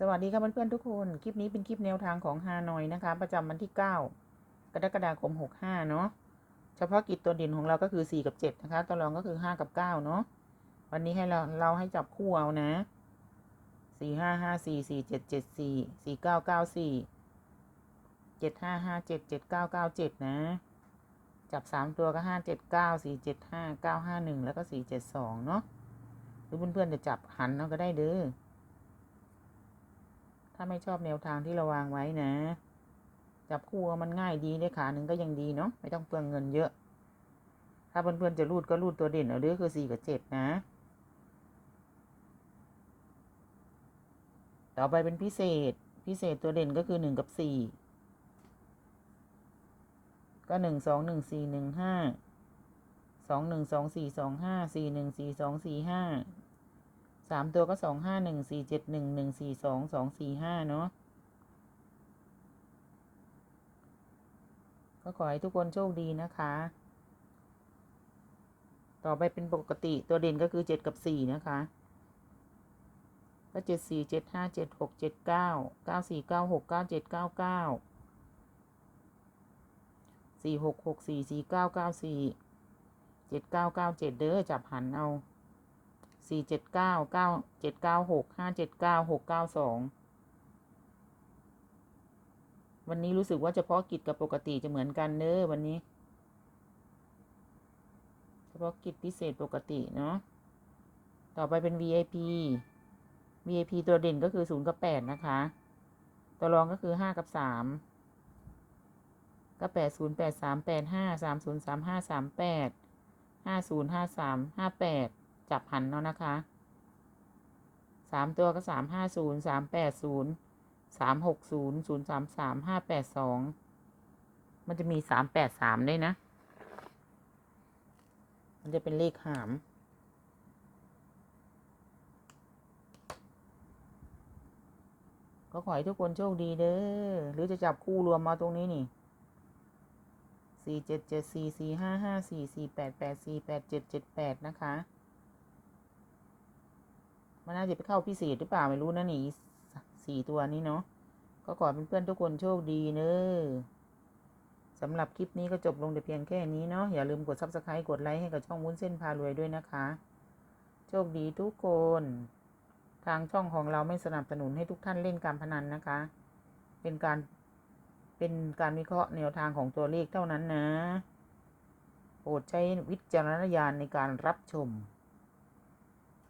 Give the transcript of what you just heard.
สวัสดีค่ะเพื่อนๆทุกคน คลิปนี้เป็นคลิปแนวทางของฮานอยนะคะ ประจำวันที่ 9 กรกฎาคม 65 เนาะ เฉพาะกิจตัวเด่นของเราก็คือ 4 กับ 7 นะคะ ตัวรองก็คือ 5 กับ 9 เนาะ วันนี้ให้เราเราให้จับคู่เอานะ 4 5 5 4 4 7 7 4 4 9 9 4 7 5 5 7 7 9 9 7 นะ จับ 3 ตัวก็ 5 7 9 4 7 5 9 5 1 แล้วก็ 4 7 2 เนาะ หรือเพื่อนๆจะจับหันเอาก็ได้เด้อ ถ้าไม่ชอบแนวทางที่เราวางไว้นะ จับคู่มันง่ายดีได้ขาหนึ่งก็ยังดีเนาะไม่ต้องเปลืองเงินเยอะ ถ้าเพื่อนๆจะรูดก็รูดตัวเด่นเอาเด้อคือสี่กับเจ็ดนะ ต่อไปเป็นพิเศษพิเศษตัวเด่นก็คือหนึ่งกับสี่ก็หนึ่งสองหนึ่งสี่หนึ่งห้าสองหนึ่งสองสี่สองห้าสี่หนึ่งสี่สองสี่ห้า สามตัวก็สองห้าหนึ่งสี่เจ็ดหนึ่งหนึ่งสี่สองสองสี่ห้าเนาะก็ขอให้ทุกคนโชคดีนะคะ ต่อไปเป็นปกติตัวเด่นก็คือเจ็ดกับสี่นะคะ ก็เจ็ดสี่เจ็ดห้าเจ็ดหกเจ็ดเก้าเก้าสี่เก้าหกเก้าเจ็ดเก้าเก้าสี่หกหกสี่สี่เก้าเก้าสี่เจ็ดเก้าเก้าเจ็ดเด้อจับหันเอา สี่เจ็ดเก้าเก้าเจ็ดเก้าหกห้าเจ็ดเก้าหกเก้าสองวันนี้รู้สึกว่าเฉพาะกิจกับปกติจะเหมือนกันเด้อวันนี้ เฉพาะกิจพิเศษปกติเนาะต่อไปเป็น VIP VIP ตัวเด่นก็คือศูนย์กับแปดนะคะ ตัวรองก็คือห้ากับสามก็แปดศูนย์แปดสามแปดห้าสามศูนย์สามห้าสามแปดห้าศูนย์ห้าสามห้าแปด จับหันเนาะนะคะสามตัวก็สามห้าศูนย์สามแปดศูนย์สามหกศูนย์ศูนย์สามสามห้าแปดสองมันจะมีสามแปดสามด้วยนะ มันจะเป็นเลขหาม ก็ขอให้ทุกคนโชคดีเด้อ หรือจะจับคู่รวมมาตรงนี้นี่สี่เจ็ดเจ็ดสี่สี่ห้าห้าสี่สี่แปดแปดสี่แปดเจ็ดเจ็ดแปดนะคะ มันน่าจะไปเข้าพิเศษหรือเปล่าไม่รู้นะนี่สี่ตัวนี้เนาะก็ขอเป็นเพื่อนทุกคนโชคดีเนอะสำหรับคลิปนี้ก็จบลงแต่เพียงแค่นี้เนาะอย่าลืมกด subscribe กดไลค์ให้กับช่องวุ้นเส้นพารวยด้วยนะคะ โชคดีทุกคน ทางช่องของเราไม่สนับสนุนให้ทุกท่านเล่นการพนันนะคะ เป็นการเป็นการวิเคราะห์แนวทางของตัวเลขเท่านั้นนะ โปรดใช้วิจารณญาณในการรับชม